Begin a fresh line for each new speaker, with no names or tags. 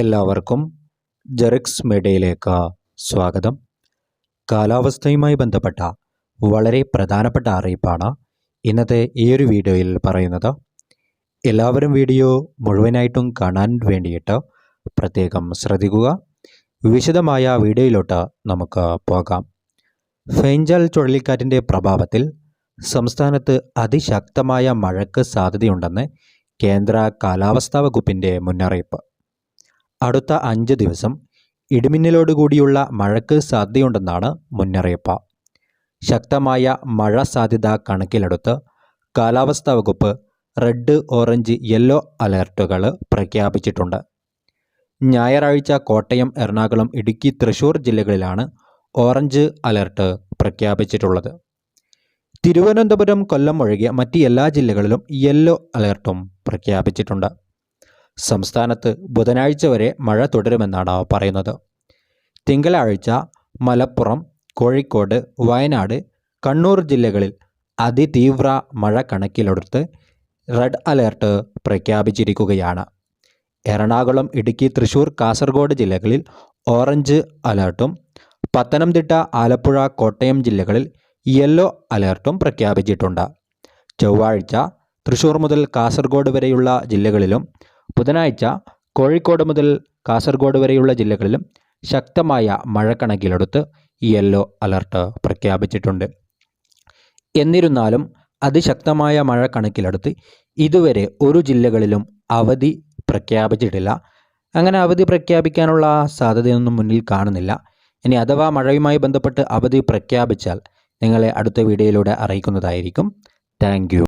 എല്ലാവർക്കും ജെറിക്സ് മീഡിയയിലേക്ക് സ്വാഗതം കാലാവസ്ഥയുമായി ബന്ധപ്പെട്ട വളരെ പ്രധാനപ്പെട്ട അറിയിപ്പാണ് ഇന്നത്തെ ഈ ഒരു വീഡിയോയിൽ പറയുന്നത് എല്ലാവരും വീഡിയോ മുഴുവനായിട്ടും കാണാൻ വേണ്ടിയിട്ട് പ്രത്യേകം ശ്രദ്ധിക്കുക വിശദമായ വീഡിയോയിലോട്ട് നമുക്ക് പോകാം ഫെഞ്ചൽ ചുഴലിക്കാറ്റിൻ്റെ പ്രഭാവത്തിൽ സംസ്ഥാനത്ത് അതിശക്തമായ മഴയ്ക്ക് സാധ്യതയുണ്ടെന്ന് കേന്ദ്ര കാലാവസ്ഥാ വകുപ്പിൻ്റെ മുന്നറിയിപ്പ് അടുത്ത അഞ്ച് ദിവസം ഇടിമിന്നലോടുകൂടിയുള്ള മഴയ്ക്ക് സാധ്യതയുണ്ടെന്നാണ് മുന്നറിയിപ്പ് ശക്തമായ മഴ സാധ്യത കണക്കിലെടുത്ത് കാലാവസ്ഥാ വകുപ്പ് റെഡ് ഓറഞ്ച് യെല്ലോ അലർട്ടുകൾ പ്രഖ്യാപിച്ചിട്ടുണ്ട് ഞായറാഴ്ച കോട്ടയം എറണാകുളം ഇടുക്കി തൃശൂർ ജില്ലകളിലാണ് ഓറഞ്ച് അലർട്ട് പ്രഖ്യാപിച്ചിട്ടുള്ളത് തിരുവനന്തപുരം കൊല്ലം ഒഴികെ മറ്റ് എല്ലാ ജില്ലകളിലും യെല്ലോ അലർട്ടും പ്രഖ്യാപിച്ചിട്ടുണ്ട് സംസ്ഥാനത്ത് ബുധനാഴ്ച വരെ മഴ തുടരുമെന്നാണ് പറയുന്നത് തിങ്കളാഴ്ച മലപ്പുറം കോഴിക്കോട് വയനാട് കണ്ണൂർ ജില്ലകളിൽ അതിതീവ്ര മഴ കണക്കിലെടുത്ത് റെഡ് അലേർട്ട് പ്രഖ്യാപിച്ചിരിക്കുകയാണ് എറണാകുളം ഇടുക്കി തൃശൂർ കാസർഗോഡ് ജില്ലകളിൽ ഓറഞ്ച് അലേർട്ടും പത്തനംതിട്ട ആലപ്പുഴ കോട്ടയം ജില്ലകളിൽ യെല്ലോ അലേർട്ടും പ്രഖ്യാപിച്ചിട്ടുണ്ട് ചൊവ്വാഴ്ച തൃശൂർ മുതൽ കാസർഗോഡ് വരെയുള്ള ജില്ലകളിലും ബുധനാഴ്ച കോഴിക്കോട് മുതൽ കാസർഗോഡ് വരെയുള്ള ജില്ലകളിലും ശക്തമായ മഴ കണക്കിലെടുത്ത് യെല്ലോ അലർട്ട് പ്രഖ്യാപിച്ചിട്ടുണ്ട് എന്നിരുന്നാലും അതിശക്തമായ മഴ കണക്കിലെടുത്ത് ഇതുവരെ ഒരു ജില്ലകളിലും അവധി പ്രഖ്യാപിച്ചിട്ടില്ല അങ്ങനെ അവധി പ്രഖ്യാപിക്കാനുള്ള സാധ്യതയൊന്നും മുന്നിൽ കാണുന്നില്ല ഇനി അഥവാ മഴയുമായി ബന്ധപ്പെട്ട് അവധി പ്രഖ്യാപിച്ചാൽ നിങ്ങളെ അടുത്ത വീഡിയോയിലൂടെ അറിയിക്കുന്നതായിരിക്കും താങ്ക്